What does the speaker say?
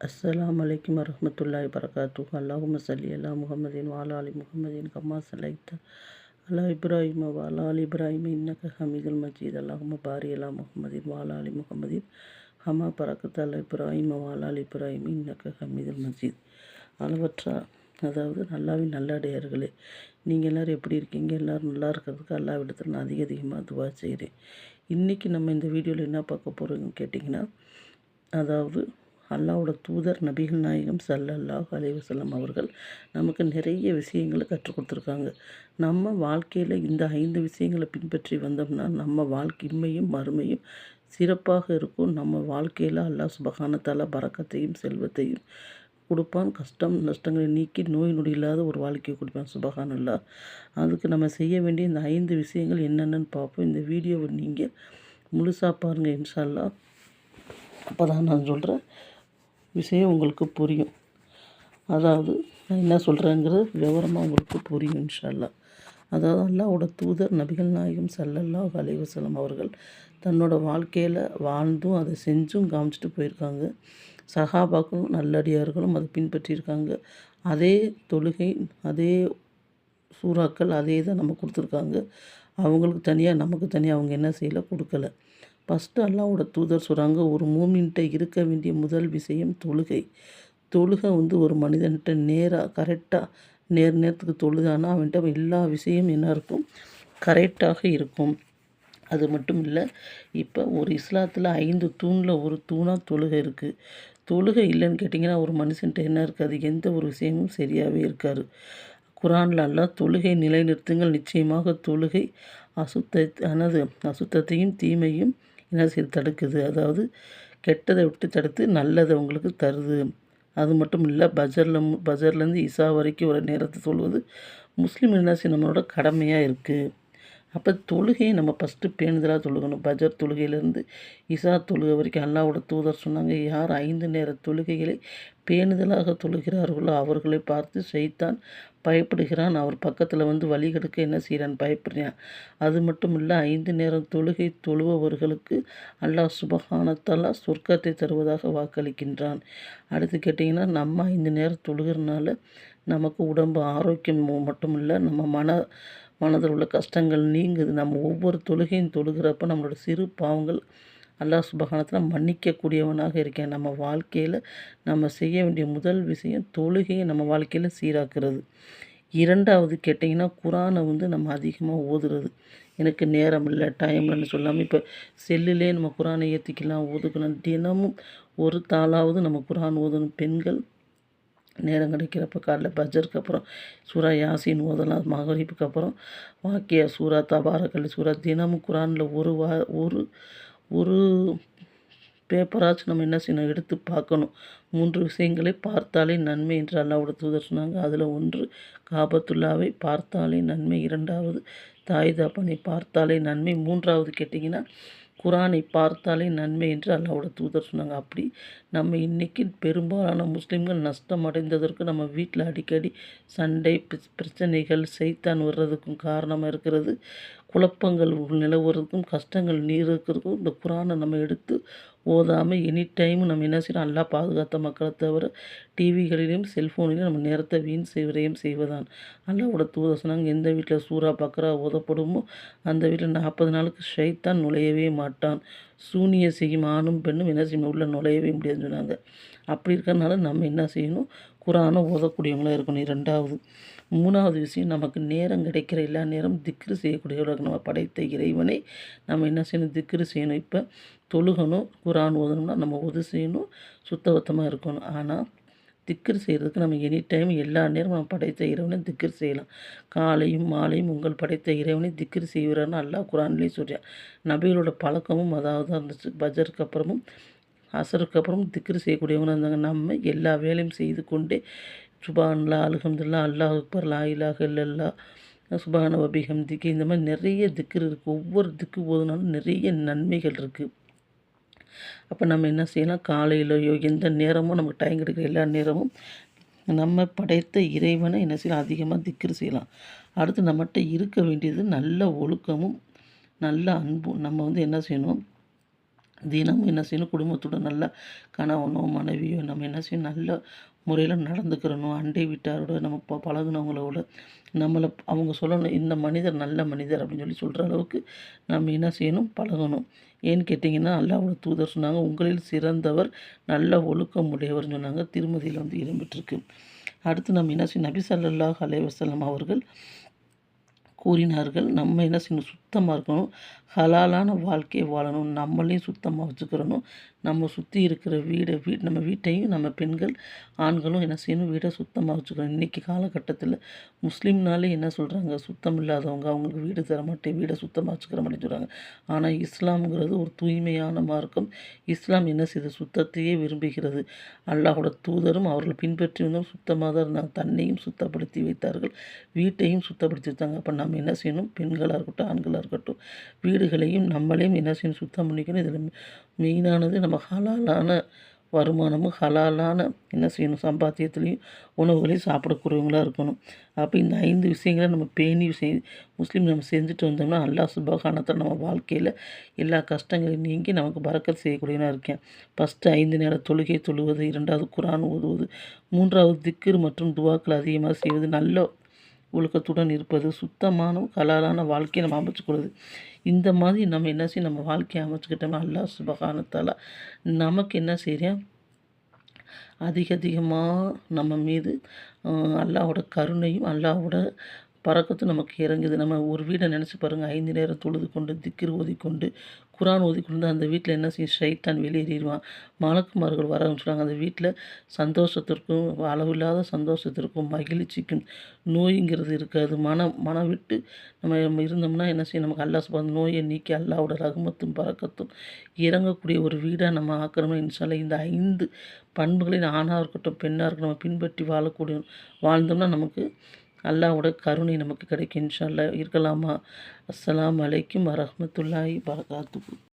அஸ்லாம் அலைக்கும் வரமத்துல்லாய் வரகாத்துஹு அல்லாஹும் சல்லி அல்லா முகமதீன் வாலா அலி முஹம்மதின் கம்மா சலைத்த அல்லா இப்ராஹிம வாலா அலி இப்ராஹிம் இன்னக ஹமீதுல் மஜீத். அல்லாஹும்ம பாரி அல்லா முஹம்மதின் வாலா அலி முஹம்மதின் ஹமா பரக்கத் அல்லா இப்ராஹிம் வாலா அலி இப்ராஹிம் இன்னக ஹமீதுல் மஜீத். அளவற்றா அதாவது நல்லாவின் நல்லடையார்களே. நீங்கள் எல்லோரும் எப்படி இருக்கீங்க? எல்லோரும் நல்லா இருக்கிறதுக்கு அல்லா விடத்தில் நான் அதிக அதிகமாக துவா செய்கிறேன் இன்றைக்கி நம்ம இந்த வீடியோவில் என்ன பார்க்க போகிறோம்னு கேட்டிங்கன்னா அதாவது அல்லாவோட தூதர் நபிகள் நாயகம் சல்லல்லாஹ் அலைவசல்லம் அவர்கள் நமக்கு நிறைய விஷயங்களை கற்றுக் கொடுத்துருக்காங்க. நம்ம வாழ்க்கையில் இந்த ஐந்து விஷயங்களை பின்பற்றி வந்தோம்னா நம்ம வாழ்க்கையின்மையும் மறுமையும் சிறப்பாக இருக்கும். நம்ம வாழ்க்கையில் அல்லாஹ் சுபகானத்தால் பறக்கத்தையும் செல்வத்தையும் கொடுப்பான். கஷ்டம் நஷ்டங்களை நீக்கி நோய் நொடி இல்லாத ஒரு வாழ்க்கையை கொடுப்பான் சுபகானல்லா அதுக்கு நம்ம செய்ய வேண்டிய இந்த ஐந்து விஷயங்கள் என்னென்னு பார்ப்போம். இந்த வீடியோவை நீங்கள் முழுசாக பாருங்கள் இன்ஷால்லா அப்போ தான் நான் சொல்கிறேன் விஷயம் உங்களுக்கு புரியும். அதாவது நான் என்ன சொல்கிறேங்கிறது விவரமாக உங்களுக்கு புரியும் இன்ஷால்லா அதாவது அல்லாவோட தூதர் நபிகள் நாயகம் சல்லல்லாஹ் அலைவசலம் அவர்கள் தன்னோட வாழ்க்கையில் வாழ்ந்தும் அதை செஞ்சும் காமிச்சிட்டு போயிருக்காங்க. சஹாபாக்களும் நல்லடியார்களும் அதை பின்பற்றியிருக்காங்க. அதே தொழுகை அதே சூறாக்கள் அதே தான் நம்ம கொடுத்துருக்காங்க. அவங்களுக்கு தனியாக நமக்கு தனியாக அவங்க என்ன செய்யலை? கொடுக்கல. ஃபஸ்ட்டு அல்லாவோட தூதர் சொல்கிறாங்க ஒரு மூமின்ட்ட இருக்க வேண்டிய முதல் விஷயம் தொழுகை. தொழுகை வந்து ஒரு மனிதன்கிட்ட நேராக கரெக்டாக நேர் நேரத்துக்கு தொழுதானா அவன்கிட்ட எல்லா விஷயம் என்ன இருக்கும்? கரெக்டாக இருக்கும். அது மட்டும் இல்லை இப்போ ஒரு இஸ்லாத்தில் ஐந்து தூணில் ஒரு தூணாக தொழுகை இருக்குது தொழுகை இல்லைன்னு கேட்டிங்கன்னா ஒரு மனுஷன்ட்ட என்ன இருக்காது? எந்த ஒரு விஷயமும் சரியாகவே இருக்காது. குரானில் அல்ல தொழுகை நிலைநிறுத்துங்கள். நிச்சயமாக தொழுகை அசுத்த அனது அசுத்தத்தையும் தீமையும் என்ன செய்து தடுக்குது? அதாவது கெட்டதை விட்டு தடுத்து நல்லதை உங்களுக்கு தருது. அது மட்டும் இல்லை பஜரில் பஜர்லேருந்து இசா வரைக்கும் ஒரு நேரத்தை சொல்வது முஸ்லீம் என்ன செய்ய நம்மளோட கடமையாக இருக்குது அப்போ தொழுகையை நம்ம ஃபஸ்ட்டு பேணுதலாக தொழுகணும். பஜர் தொழுகையிலேருந்து இசா தொழுகை வரைக்கும் அல்லாவோட தூதர் சொன்னாங்க யார் ஐந்து நேர தொழுகைகளை பேணுதலாக தொழுகிறார்களோ அவர்களை பார்த்து செய்தான் பயப்படுகிறான். அவர் பக்கத்தில் வந்து வழி கெடுக்க என்ன செய்கிறான் பயப்படுறான். அது மட்டும் இல்லை ஐந்து நேரம் தொழுகை தொழுபவர்களுக்கு அல்லாஹ் சுபகானத்தாலா சொர்க்கத்தை தருவதாக வாக்களிக்கின்றான். அடுத்து கேட்டிங்கன்னா நம்ம ஐந்து நேரம் தொழுகிறனால நமக்கு உடம்பு ஆரோக்கியம் மட்டும் இல்லை நம்ம மன மனதில் உள்ள கஷ்டங்கள் நீங்குது. நம்ம ஒவ்வொரு தொழுகையும் தொழுகிறப்ப நம்மளோட சிறு பாவங்கள் அல்லாஹ் சுபகானத்தில் மன்னிக்கக்கூடியவனாக இருக்கேன். நம்ம வாழ்க்கையில் நம்ம செய்ய வேண்டிய முதல் விஷயம் தொழுகையை நம்ம வாழ்க்கையில் சீராக்குறது. இரண்டாவது கேட்டிங்கன்னா குரானை வந்து நம்ம அதிகமாக ஓதுறது. எனக்கு நேரம் இல்லை டைம் இல்லைன்னு சொல்லாமல் இப்போ செல்லுலே நம்ம குரானை ஏற்றிக்கலாம் ஓதுக்கலாம். தினமும் ஒரு தாளாவது நம்ம குரான் ஓதணும். பெண்கள் நேரம் கிடைக்கிறப்ப காலைல பஜருக்கு அப்புறம் சூரா யாசின் ஓதலாம் மகரிப்புக்கு அப்புறம் வாக்கியா சூரா தபாரக்கல்லி சூரா தினமும் குரானில் ஒரு வா ஒரு ஒரு பேப்பராச்சும் நம்ம என்ன செய்யணும்? எடுத்து பார்க்கணும். மூன்று விஷயங்களை பார்த்தாலே நன்மை என்று அல்லாவோட தூதர் சொன்னாங்க. அதில் ஒன்று காபத்துல்லாவை பார்த்தாலே நன்மை. இரண்டாவது தாய் தாப்பனை பார்த்தாலே நன்மை. மூன்றாவது கேட்டிங்கன்னா குரானை பார்த்தாலே நன்மை என்று அல்லாவோட தூதர் சொன்னாங்க. அப்படி நம்ம இன்றைக்கி பெரும்பாலான முஸ்லீம்கள் நஷ்டம் அடைந்ததற்கு நம்ம வீட்டில் அடிக்கடி சண்டை பிரச்சனைகள் செய்தான் வர்றதுக்கும் காரணமாக இருக்கிறது. குழப்பங்கள் நிலவுறதுக்கும் கஷ்டங்கள் நீர் இருக்கிறதுக்கும் இந்த குரானை நம்ம எடுத்து ஓதாமல் எனி டைம் நம்ம என்ன செய்யணும் நல்லா பாதுகாத்த மக்களை தவிர டிவிகளிலும் செல்ஃபோனிலும் நம்ம நேரத்தை வீண் செய்வதையும் செய்வதான் அல்லாவோட தூத சொன்னாங்க எந்த வீட்டில் சூறா பக்கரா ஓதப்படுமோ அந்த வீட்டில் நாற்பது நாளுக்கு ஷைத்தான் நுழையவே மாட்டான். சூனிய செய்யும் ஆணும் பெண்ணும் என்ன செய்யணும்? உள்ளே நுழையவே முடியாதுன்னு சொன்னாங்க. அப்படி இருக்கிறனால நம்ம என்ன செய்யணும்? குரானை ஓதக்கூடியவங்களாக இருக்கணும். ரெண்டாவது மூணாவது விஷயம் நமக்கு நேரம் கிடைக்கிற எல்லா நேரம் திக்ரு செய்யக்கூடியவர்களுக்கு நம்ம படைத்த இறைவனை நம்ம என்ன செய்யணும்? திக்ரு செய்யணும். இப்போ தொழுகணும் குரான் ஓதணும்னா நம்ம உதவி செய்யணும் சுத்தபத்தமாக இருக்கணும். ஆனால் திக்கர் செய்கிறதுக்கு நம்ம எனி டைம் எல்லா நேரமும் நம்ம படைத்த இறைவனை திக்கர் செய்யலாம். காலையும் மாலையும் உங்கள் படைத்த இறைவனை திக்கர் செய்கிறான்னு அல்லா குரான்லேயும் சொல்கிறேன் நபிகளோட பழக்கமும் அதாவது இருந்துச்சு பஜருக்கு அப்புறமும் அசருக்கு அப்புறம் திக்ரு செய்யக்கூடியவங்க இருந்தாங்க. நம்ம எல்லா வேலையும் செய்து கொண்டே சுபான்லா அல்ஹம்துல்லா அல்லாஹ் அக்பர் லா இலாஹ இல்லல்லா சுபான வபிகம் திக்கு இந்த மாதிரி நிறைய திக்ரு இருக்குது ஒவ்வொரு திக்கு போதுனாலும் நிறைய நன்மைகள் இருக்குது அப்போ நம்ம என்ன செய்யலாம்? காலையிலையோ எந்த நேரமும் நமக்கு டைம் கிடைக்கிற எல்லா நேரமும் நம்ம படைத்த இறைவனை என்ன செய்யலாம்? அதிகமாக திக்ரு செய்யலாம். அடுத்து நம்மகிட்ட இருக்க வேண்டியது நல்ல ஒழுக்கமும் நல்ல அன்பும். நம்ம வந்து என்ன செய்யணும்? தினமும் என்ன செய்யணும்? குடும்பத்துடன் நல்லா கணவனோ மனைவியோ நம்ம என்ன செய்யணும்? நல்ல முறையில் நடந்துக்கிறணும். அண்டை வீட்டாரோட நம்ம ப பழகுனவங்களோட நம்மளை அவங்க சொல்லணும் இந்த மனிதர் நல்ல மனிதர் அப்படின்னு சொல்லி சொல்கிற அளவுக்கு நம்ம என்ன செய்யணும்? பழகணும். ஏன்னு கேட்டிங்கன்னா அல்லாவோட தூதர் சொன்னாங்க உங்களில் சிறந்தவர் நல்ல ஒழுக்கம் உடையவர்னு சொன்னாங்க. திருமதியில் வந்து இடம்பெற்றிருக்கு அடுத்து நம்ம என்ன செய்யணும்? நபி சல்லாஹ் அலைஹி அவர்கள் கூறினார்கள் நம்ம என்ன செய்யணும்? சுத்தமாக இருக்கணும். ஹலாலான வாழ்க்கையை வாழணும். நம்மளையும் சுத்தமாக வச்சுக்கிறணும். நம்ம சுற்றி இருக்கிற வீடை வீ நம்ம வீட்டையும் நம்ம பெண்கள் ஆண்களும் என்ன செய்யணும்? வீடை சுத்தமாக வச்சுக்கணும். இன்றைக்கி காலகட்டத்தில் முஸ்லீம்னாலே என்ன சொல்கிறாங்க சுத்தம் இல்லாதவங்க அவங்களுக்கு வீடு தர மாட்டேன் வீடை சுத்தமாக வச்சுக்கிற மாட்டேன்னு சொல்கிறாங்க ஆனால் இஸ்லாம்ங்கிறது ஒரு தூய்மையான மார்க்கம். இஸ்லாம் என்ன செய்யுது சுத்தத்தையே விரும்புகிறது. அல்லாஹோட தூதரும் அவர்களை பின்பற்றி வந்தோம் சுத்தமாக தான் இருந்தாங்க. தன்னையும் சுத்தப்படுத்தி வைத்தார்கள். வீட்டையும் சுத்தப்படுத்தி வைத்தாங்க அப்போ நம்ம என்ன செய்யணும்? பெண்களாக இருக்கட்டும் ஆண்களாக இருக்கட்டும் வீடுகளையும் நம்மளையும் என்ன செய்யணும்? சுத்தம் பண்ணிக்கணும். இதில் மெயினானது நம்ம ஹலாலான வருமானமும் ஹலாலான என்ன செய்யணும் சம்பாத்தியத்துலேயும் உணவுகளையும் சாப்பிடக்கூடியவங்களாக இருக்கணும். அப்போ இந்த ஐந்து விஷயங்களை நம்ம பேணி செய் முஸ்லீம் நம்ம செஞ்சுட்டு வந்தோம்னா அல்லா சுபகானத்தில் நம்ம வாழ்க்கையில் எல்லா கஷ்டங்களையும் நீங்கி நமக்கு பறக்கல் செய்யக்கூடியவனாக இருக்கேன். ஃபஸ்ட்டு ஐந்து நேர தொழுகை தொழுவது இரண்டாவது குரான் ஓதுவது மூன்றாவது திக்கர் மற்றும் துவாக்கள் அதிகமாக செய்வது நல்ல ஒழுக்கத்துடன் இருப்பது சுத்தமான கலாலான வாழ்க்கையை நம்ம அமைச்சுக்கொள்வது. இந்த மாதிரி நம்ம என்ன செய்யும் நம்ம வாழ்க்கையை அமைச்சுக்கிட்டோம்னா அல்லா சுபகானத்தால் நமக்கு என்ன செய்கிறேன் அதிக அதிகமாக நம்ம மீது அல்லாஹோட கருணையும் அல்லாஹோட பறக்கத்து நமக்கு இறங்குது. நம்ம ஒரு வீடை நினச்சி பாருங்கள் ஐந்து நேரம் தொழுது கொண்டு திக்கிர் ஓதிக்கொண்டு குரான் ஓதிக்கொண்டு அந்த வீட்டில் என்ன செய்யும்? ஷைத்தான் வெளியேறிடுவான். மலக்குமார்கள் வர ஆரம்பிச்சிடுவாங்க அந்த வீட்டில் சந்தோஷத்திற்கும் அளவில்லாத சந்தோஷத்திற்கும் மகிழ்ச்சிக்கும் நோய்ங்கிறது இருக்காது. மனம் மனம் விட்டு நம்ம இருந்தோம்னா என்ன செய்யும்? நமக்கு அல்லா சுபா நோயை நீக்கி அல்லாவோட ரகுமத்தும் பறக்கத்தும் இறங்கக்கூடிய ஒரு வீடாக நம்ம ஆக்கிறோம்னா இன்ஷால்ல இந்த ஐந்து பண்புகளின் ஆணாக இருக்கட்டும் பெண்ணாக இருக்கட்டும் நம்ம பின்பற்றி வாழக்கூடிய வாழ்ந்தோம்னா நமக்கு அல்லாவோட கருணை நமக்கு கிடைக்கும் இன்ஷா இருக்கலாமா? அஸ்லாம் அலைக்கும் வரஹ்மத்துல்லாஹி வரகாத்துஹு